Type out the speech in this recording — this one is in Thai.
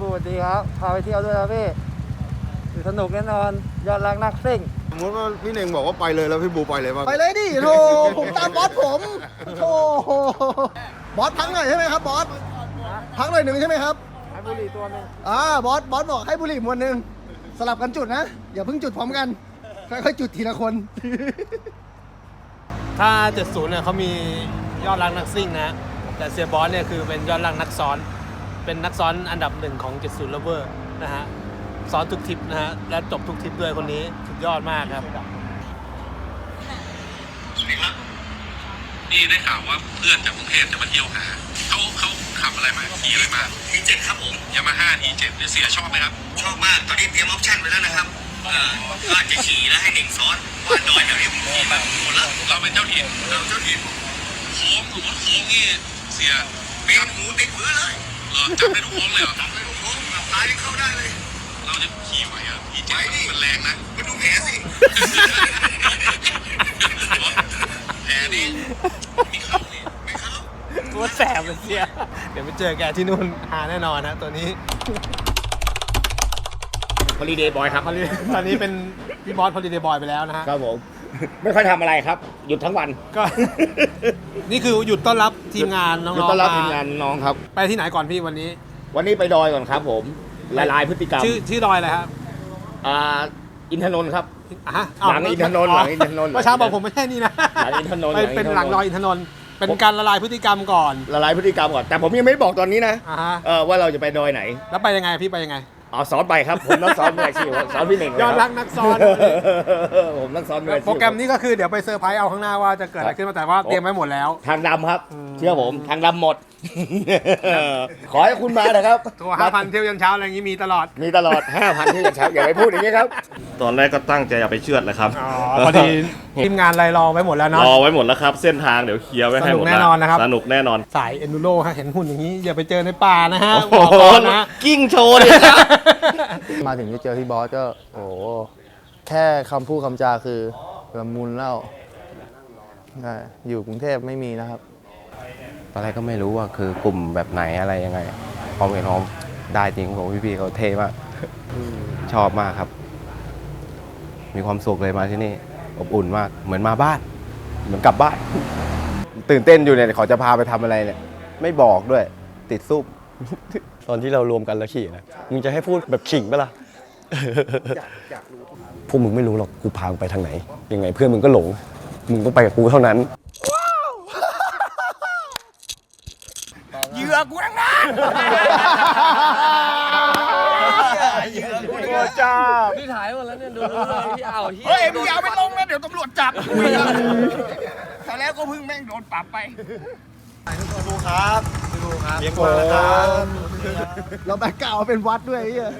บูดดีครับ พาไปเที่ยวด้วยครับพี่สนุกแน่นอน ยอดรักนักซิ่ง สมมติว่าพี่เน่งบอกว่าไปเลยแล้วพี่บูไปเลยป่ะไปเลยดิโธผมตามบอสผมโธบอสพักหน่อยใช่ไหมครับบอสพักหน่อยหนึ่งใช่ไหมครับให้บุหรี่ตัวหนึงอ่าบอสบอสบอกให้บุหรี่มวนหนึ่งสลับกันจุดนะ อย่าเพิ่งจุดพร้อมกันค่อยๆจุดทีละคน ถ้า 70เนี่ยเขามียอดรักนักซิ่งนะ แต่เซียบอสเนี่ยคือเป็นยอดรักนักซ้อน เป็นนักซ้อนอันดับหนึ่งของ 70 Lover นะฮะซ้อนทุกทริปนะฮะ และจบทุกทริปด้วยคนนี้สุดยอดมากครับ นี่ได้ข่าวว่าเพื่อนจากกรุงเทพจะมาเที่ยวหาเขาเขาขับอะไรมาขี่อะไรมาทีเจ็ดครับผม ยามาฮ่าทีเจ็ดเสียชอบไหมครับ ชอบมาก ตอนนี้เตรียมออปชั่นไว้แล้วนะครับเอ่อก็จะขี่แล้วให้เด็กซ้อนว่าดอยแถวนี้ผมขี่มาหมดแล้วเราเป็นเจ้าถิ่นเราเจ้าถิ่นโค้งสมมติโค้งนี่เสียเบรกหมูติดพื้นเลยเหรอ จำได้ทุกโค้งเลยเหรอจับไปทุกโค้งแบบตายยังเข้าได้เลย เราจะขี่ไหวอะทีเจ็ดมันแรงนะมาดูแผลสิแผลนี่มีเข้านี่ไม่เข้าตัวแสบเลยเสียเดี๋ยวไปเจอแกที่นู่นหาแน่นอนนะตัวนี้ฮอลิเดย์บอยครับ ตอนนี้ตอนนี้เป็นพี่บอสพอดีเดย์บอยไปแล้วนะฮะครับผม ไม่ค่อยทำอะไรครับ หยุดทั้งวันก็ นี่คือหยุดต้อนรับทีมงานน้องหยุดๆต้อนรับมทีมงานน้องครับ ไปที่ไหนก่อนพี่วันนี้ วันนี้ไปดอยก่อนครับ ผมละลายพฤติกรรมชื่อชื่อดอยอะไรครับอ่าอินทนนท์ครับ อะฮะอ้าวหลังอินทนนท์หลังอินทนนท์เมื่อเช้าบอกผมไม่ใช่นี่นะหลังอินทนนท์ไปหลังอินทนนท์เป็นหลังรอยอินทนนท์เป็นการละลายพฤติกรรมก่อนละลายพฤติกรรมก่อนแต่ผมยังไม่ได้บอกตอนนี้นะอ่าฮะเออว่าเราจะไปดอยไหน แล้วไปยังไงพี่ไปยังไง อ๋อสอนไปครับ ผมต้องสอนมืออาชีพสอนพี่เน่งยอดรักนักซ้อนผมต้องสอนมืออาชีพโปรแกรมนี้ก็คือเดี๋ยวไปเซอร์ไพรส์เอาข้างหน้าว่าจะเกิดอะไรขึ้นมาแต่ว่าเตรียมไว้หมดแล้ว ทางดำครับ เชื่อผมทางดำหมด ขอให้คุณมานะครับตัวห้าพันเที่ยวยันเช้าอะไรอย่างนี้มีตลอด มีตลอด5,000ที่จะเช้าอย่าไปพูดอย่างนี้ครับ ตอนแรกก็ตั้งใจเอาไปเชือดแหละครับอ๋อพอดีทีมงานรายรอไว้หมดแล้วเนาะ รอไว้หมดแล้วครับ เส้นทางเดี๋ยวเคลียร์ไว้ให้หมดสนุกแน่นอนนะครับ สนุกแน่นอน สายเอนดูโรฮะเห็นหุ่นอย่างนี้อย่าไปเจอในป่านะฮะโอ้บอกโหก่อนนะ กิ้งโชว์เลยครับ มาถึงจะเจอพี่บอสก็โอ้โหแค่คำพูดคำจาคือละมุนแล้วใช่อยู่กรุงเทพไม่มีนะครับ ตอนแรกก็ไม่รู้ว่าคือกลุ่มแบบไหนอะไรยังไงพอเห็นเขาได้จริงผมพี่ๆเขาเท่มากชอบมากครับ มีความสุขเลยมาที่นี่ อบอุ่นมาก เหมือนมาบ้าน เหมือนกลับบ้าน ตื่นเต้นอยู่เนี่ยเขาจะพาไปทำอะไรเนี่ย ไม่บอกด้วย ติดซุ่มตอนที่เรารวมกันแล้วขี่นะมึงจะให้พูดแบบขิงปะล่ะ พวกมึงไม่รู้หรอกกูพามึงไปทางไหน ยังไงเพื่อนมึงก็หลง มึงต้องไปกับกูเท่านั้น เฮ้ยมึงอย่าไปลงนะเดี๋ยวตำรวจจับคุยกันแต่แล้วก็เพิ่งแม่งโดนปรับไปเราแบกกล่าวเป็นวัดด้วยไอ้เหี้ย